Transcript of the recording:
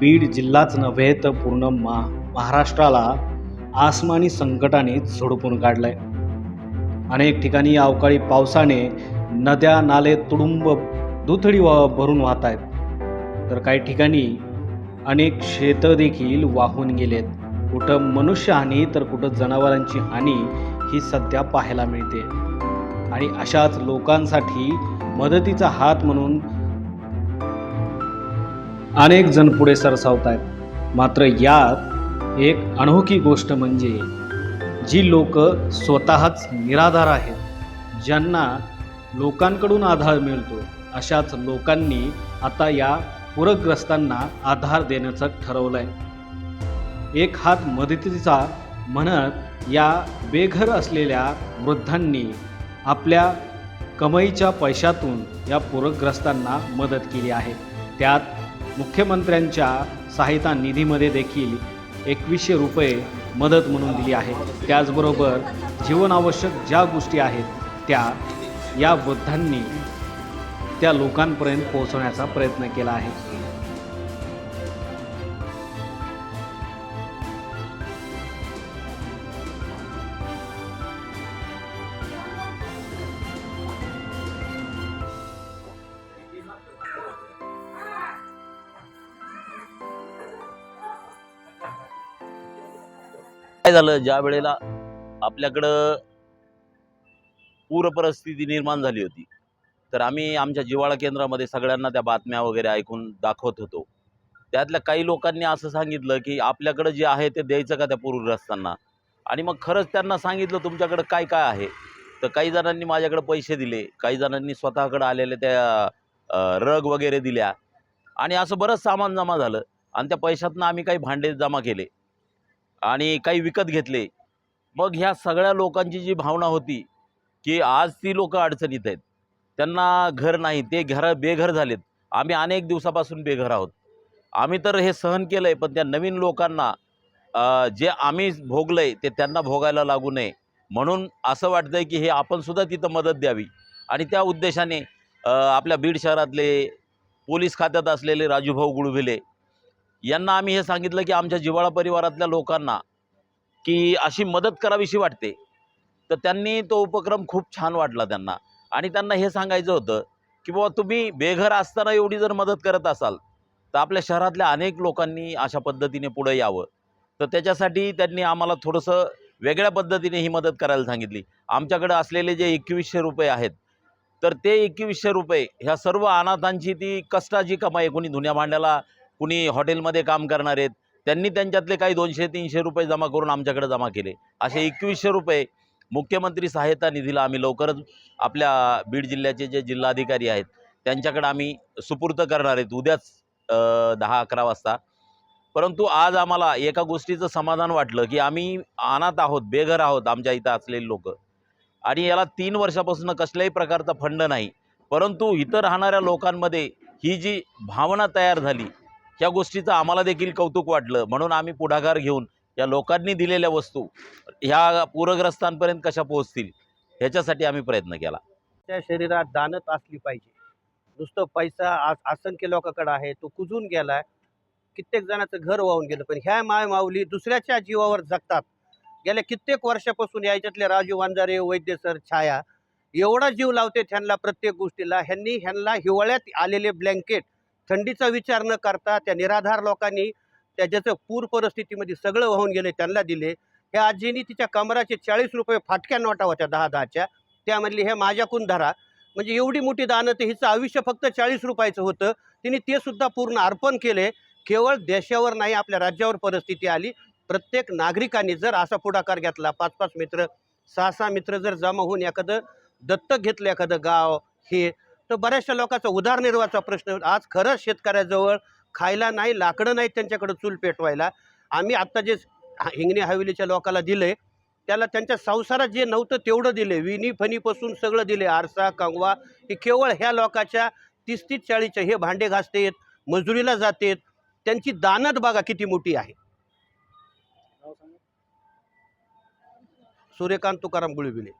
बीड जिल्हाच नव्हे तर पूर्ण मा महाराष्ट्राला आसमानी संकटाने झोडपून काढलंय. अनेक ठिकाणी अवकाळी पावसाने नद्या नाले तुडुंब दुथडी वा भरून वाहत आहेत तर काही ठिकाणी अनेक शेतं देखील वाहून गेलेत. कुठं मनुष्यहानी तर कुठं जनावरांची हानी ही सध्या पाहायला मिळते. आणि अशाच लोकांसाठी मदतीचा हात म्हणून अनेक जण पुढे सरसावत आहेत मात्र यात एक अनोखी गोष्ट म्हणजे जी लोक स्वतःच निराधार आहेत ज्यांना लोकांकडून आधार मिळतो अशाच लोकांनी आता या पूरग्रस्तांना आधार देण्याचं ठरवलं आहे एक हात मदतीचा म्हणत या बेघर असलेल्या वृद्धांनी आपल्या कमाईच्या पैशातून या पूरग्रस्तांना मदत केली आहे. त्यात मुख्यमंत्र्यांच्या सहायता निधीमध्ये देखील एकवीसशे रुपये मदत म्हणून दिली आहे. त्याचबरोबर जीवनावश्यक ज्या गोष्टी आहेत त्या या वृद्धांनी त्या लोकांपर्यंत पोहोचवण्याचा प्रयत्न केला आहे. काय झालं? ज्या वेळेला आपल्याकडं पूर परिस्थिती निर्माण झाली होती तर आम्ही आमच्या जिवाळा केंद्रामध्ये सगळ्यांना त्या बातम्या वगैरे ऐकून दाखवत होतो. त्यातल्या काही लोकांनी असं सांगितलं की आपल्याकडं जे आहे ते द्यायचं का त्या पूरग्रस्तांना? आणि मग खरंच त्यांना सांगितलं तुमच्याकडं काय काय आहे? तर काही जणांनी माझ्याकडे पैसे दिले काही जणांनी स्वतःकडं आलेल्या त्या रग वगैरे दिल्या. आणि असं बरंच सामान जमा झालं. आणि त्या पैशातनं आम्ही काही भांडे जमा केले. आणि काही विकत घेतले. मग ह्या सगळ्या लोकांची जी भावना होती की आज ती लोकं अडचणीत आहेत. त्यांना घर नाही ते घर बेघर झालेत. आम्ही अनेक दिवसापासून बेघर आहोत. आम्ही तर हे सहन केलं आहे पण त्या नवीन लोकांना जे आम्ही भोगलं आहे ते त्यांना भोगायला लागू नये. म्हणून असं वाटतं आहे की हे आपणसुद्धा तिथं मदत द्यावी. आणि त्या उद्देशाने आपल्या बीड शहरातले पोलीस खात्यात असलेले राजूभाऊ गुळविले यांना आम्ही हे सांगितलं की आमच्या जिव्हाळा परिवारातल्या लोकांना की अशी मदत करावीशी वाटते. तर त्यांनी तो उपक्रम खूप छान वाटला त्यांना. आणि त्यांना हे सांगायचं होतं की बाबा तुम्ही बेघर असताना एवढी जर मदत करत असाल तर आपल्या शहरातल्या अनेक लोकांनी अशा पद्धतीने पुढं यावं. तर त्याच्यासाठी त्यांनी आम्हाला थोडंसं वेगळ्या पद्धतीने ही मदत करायला सांगितली. आमच्याकडे असलेले जे एकवीसशे रुपये आहेत तर ते एकवीसशे रुपये ह्या सर्व अनाथांची ती कष्टाची कमाई कोणी धुण्या भांड्याला कुणी हॉटेलमध्ये काम करणार आहेत त्यांनी त्यांच्यातले काही दोनशे तीनशे रुपये जमा करून आमच्याकडे जमा केले. असे एकवीसशे रुपये मुख्यमंत्री सहायता निधीला आम्ही लवकरच आपल्या बीड जिल्ह्याचे जे जिल्हाधिकारी आहेत त्यांच्याकडे आम्ही सुपूर्त करणार आहेत. उद्याच दहा अकरा वाजता. परंतु आज आम्हाला एका गोष्टीचं समाधान वाटलं की आम्ही अनाथ आहोत बेघर आहोत आमच्या इथं असलेले लोक. आणि याला तीन वर्षापासून कसल्याही प्रकारचा फंड नाही. परंतु इथं राहणाऱ्या लोकांमध्ये ही जी भावना तयार झाली ह्या गोष्टीचं आम्हाला देखील कौतुक वाटलं. म्हणून आम्ही पुढाकार घेऊन या लोकांनी दिलेल्या वस्तू ह्या पूरग्रस्तांपर्यंत कशा पोहोचतील ह्याच्यासाठी आम्ही प्रयत्न केला. त्या शरीरात दानत असली पाहिजे. नुसतं पैसा आज असंख्य लोकांकडे आहे तो कुजून गेलाय कित्येक जणांचं घर वाहून गेलं पण ह्या माय माऊली दुसऱ्याच्या जीवावर जगतात. गेल्या कित्येक वर्षापासून याच्यातले राजू वांजारे वैद्य सर छाया एवढा जीव लावते त्यांना प्रत्येक गोष्टीला ह्यांनी ह्यांना हिवाळ्यात आलेले ब्लँकेट थंडीचा विचार न करता त्या निराधार लोकांनी त्या ज्याचं पूर परिस्थितीमध्ये सगळं वाहून गेले त्यांना दिले. ह्या आजीनी तिच्या कमराचे चाळीस रुपये फाटक्या नोटा होत्या दहा दहाच्या. त्यामधली हे माझ्याकून धरा. म्हणजे एवढी मोठी दानं तर हिचं आयुष्य फक्त चाळीस रुपयाचं होतं. तिने ते सुद्धा पूर्ण अर्पण केले. केवळ देशावर नाही आपल्या राज्यावर परिस्थिती आली. प्रत्येक नागरिकांनी जर असा पुढाकार घेतला पाच पाच मित्र सहा सहा मित्र जर जमा होऊन एखादं दत्तक घेतलं एखादं गाव हे तर बऱ्याचशा लोकांचा उदारनिर्वाहाचा प्रश्न आज खरंच शेतकऱ्याजवळ खायला नाही लाकडं नाहीत त्यांच्याकडे चूल पेटवायला. आम्ही आत्ता जे हिंगणी हवेलीच्या लोकाला दिले त्याला त्यांच्या संसारात जे नव्हतं तेवढं दिले विनी फणीपासून सगळं दिले आरसा कंगवा हे केवळ ह्या लोकाच्या तीस तीस चाळीसच्या हे भांडे घासतेत मजुरीला जातेत. त्यांची दानत बघा किती मोठी आहे. सूर्यकांत तुकाराम गुळबिले.